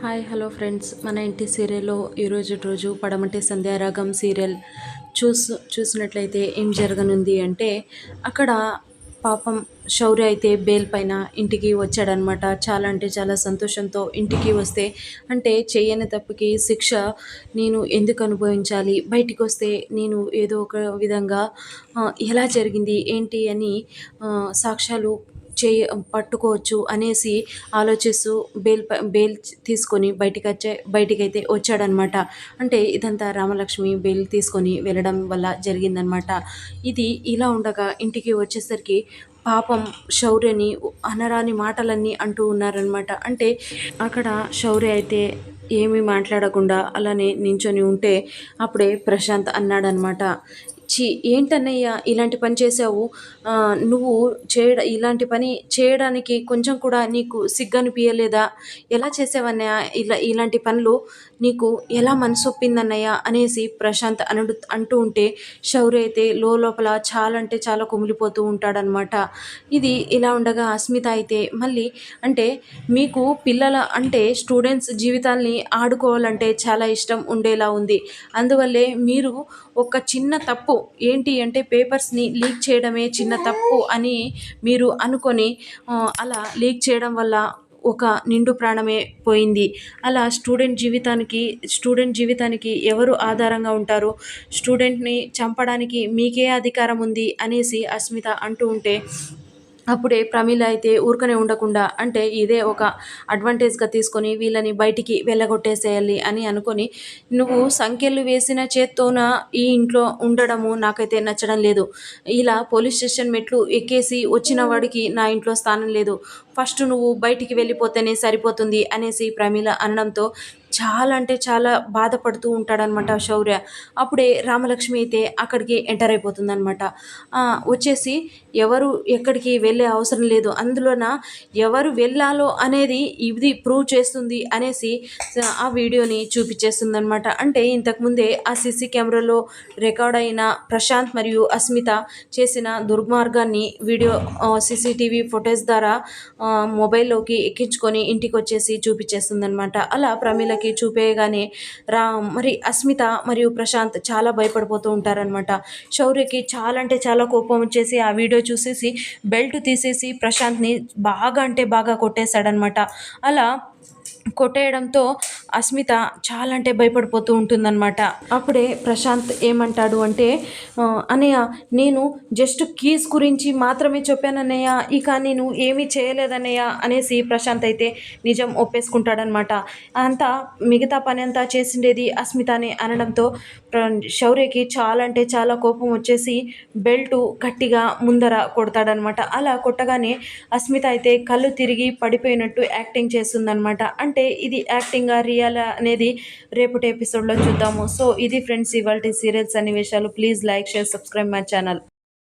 Hi hello friends. మన ఇంటి సీరియల్లో ఈరోజు రోజు పడమటి సంధ్యారాగం సీరియల్ చూసు చూసినట్లయితే ఏం జరగనుంది అంటే అక్కడ పాపం శౌర్య అయితే బేల్ పైన ఇంటికి వచ్చాడనమాట చాలా అంటే చాలా సంతోషంతో ఇంటికి వస్తే అంటే చేయని తప్పుకి శిక్ష నేను ఎందుకు అనుభవించాలి? బయటికి వస్తే నేను ఏదో ఒక విధంగా ఎలా జరిగింది? ఏంటి అని సాక్ష్యాలు చేయ పట్టుకోవచ్చు అనేసి ఆలోచిస్తూ బెయిల్ ప- బెయిల్ తీసుకొని బయటికి వచ్చే బయటికైతే వచ్చాడనమాట. అంటే ఇదంతా రామలక్ష్మి బెయిల్ తీసుకొని వెళ్ళడం వల్ల జరిగిందనమాట. ఇది ఇలా ఉండగా ఇంటికి వచ్చేసరికి పాపం శౌర్యని అనరాని మాటలన్నీ అంటూ ఉన్నారనమాట. అంటే అక్కడ శౌర్య అయితే ఏమీ మాట్లాడకుండా అలానే నించొని ఉంటే అప్పుడే ప్రశాంత్ అన్నాడనమాట. చి ఏంటన్నయ్యా ఇలాంటి పని చేసావు నువ్వు చేయడ ఇలాంటి పని చేయడానికి కొంచెం కూడా నీకు సిగ్గనిపించలేదా ఎలా చేసావన్నయ్య ఇలా ఇలాంటి పనులు? నీకు ఎలా మనసొప్పిందన్నయ్య అనేసి ప్రశాంత్ అనడు అంటూ ఉంటే శౌర్య అయితే లోపల చాలా అంటే చాలా కుమిలిపోతూ ఉంటాడనమాట ఇది ఇలా ఉండగా అస్మిత అయితే మళ్ళీ అంటే మీకు పిల్లల అంటే స్టూడెంట్స్ జీవితాల్ని ఆడుకోవాలంటే చాలా ఇష్టం ఉండేలా ఉంది. అందువల్లే మీరు ఒక చిన్న తప్పు ఏంటి అంటే పేపర్స్ని లీక్ చేయడమే చిన్న తప్పు అని మీరు అనుకొని అలా లీక్ చేయడం వల్ల ఒక నిండు ప్రాణమే పోయింది. అలా స్టూడెంట్ జీవితానికి స్టూడెంట్ జీవితానికి ఎవరు ఆధారంగా ఉంటారు? స్టూడెంట్ని చంపడానికి మీకే అధికారం ఉంది అనేసి అస్మిత అంటూ ఉంటే అప్పుడే ప్రమీల అయితే ఊరకనే ఉండకుండా అంటే ఇదే ఒక అడ్వాంటేజ్గా తీసుకొని వీళ్ళని బయటికి వెళ్ళగొట్టేసేయాలి అని అనుకొని నువ్వు సంఖ్యలు వేసిన చేత్తోన ఈ ఇంట్లో ఉండడము నాకైతే నచ్చడం లేదు. ఇలా పోలీస్ స్టేషన్ మెట్లు ఎక్కేసి వచ్చిన వాడికి నా ఇంట్లో స్థానం లేదు. ఫస్ట్ నువ్వు బయటికి వెళ్ళిపోతేనే సరిపోతుంది అనేసి ప్రమీల అనడంతో చాలా అంటే చాలా బాధపడుతూ ఉంటాడనమాట శౌర్య. అప్పుడే రామలక్ష్మి అయితే అక్కడికి ఎంటర్ అయిపోతుందనమాట. వచ్చేసి ఎవరు ఎక్కడికి వెళ్ళే అవసరం లేదు. అందులోన ఎవరు వెళ్ళాలో అనేది ఇది ప్రూవ్ చేస్తుంది అనేసి ఆ వీడియోని చూపించేస్తుంది అనమాట అంటే ఇంతకుముందే ఆ సీసీ కెమెరాలో రికార్డ్ అయిన ప్రశాంత్ మరియు అస్మిత చేసిన దుర్మార్గాన్ని వీడియో సీసీటీవీ ఫుటేజ్ ద్వారా మొబైల్లోకి ఎక్కించుకొని ఇంటికి వచ్చేసి చూపించేస్తుంది అనమాట అలా ప్రమీలకి చూపేయగానే రా మరి అస్మిత మరియు ప్రశాంత్ చాలా భయపడిపోతూ ఉంటారనమాట శౌర్యకి చాలా అంటే చాలా కోపం వచ్చేసి ఆ వీడియో చూసేసి బెల్ట్ తీసేసి ప్రశాంత్ని బాగా అంటే బాగా కొట్టేశాడనమాట అలా కొట్టేయడంతో అస్మిత చాలా అంటే భయపడిపోతూ ఉంటుందన్నమాట. అప్పుడే ప్రశాంత్ ఏమంటాడు అంటే అనయ్య నేను జస్ట్ కీస్ గురించి మాత్రమే చెప్పానన్నయ్య ఇక నేను ఏమీ చేయలేదన్నయ్య అనేసి ప్రశాంత్ అయితే నిజం ఒప్పేసుకుంటాడనమాట అంతా మిగతా పని అంతా చేసిండేది అస్మితనే అనడంతో శౌర్యకి చాలా అంటే చాలా కోపం వచ్చేసి బెల్టు గట్టిగా ముందర కొడతాడనమాట అలా కొట్టగానే అస్మిత అయితే కళ్ళు తిరిగి పడిపోయినట్టు యాక్టింగ్ చేస్తుందనమాట అంటే ఇది యాక్టింగ్ రియల్ అనేది రేపటి ఎపిసోడ్లో చూద్దాము. సో ఇది ఫ్రెండ్స్ ఇవాళ సీరియల్స్ అన్ని విషయాలు. Please like share subscribe my channel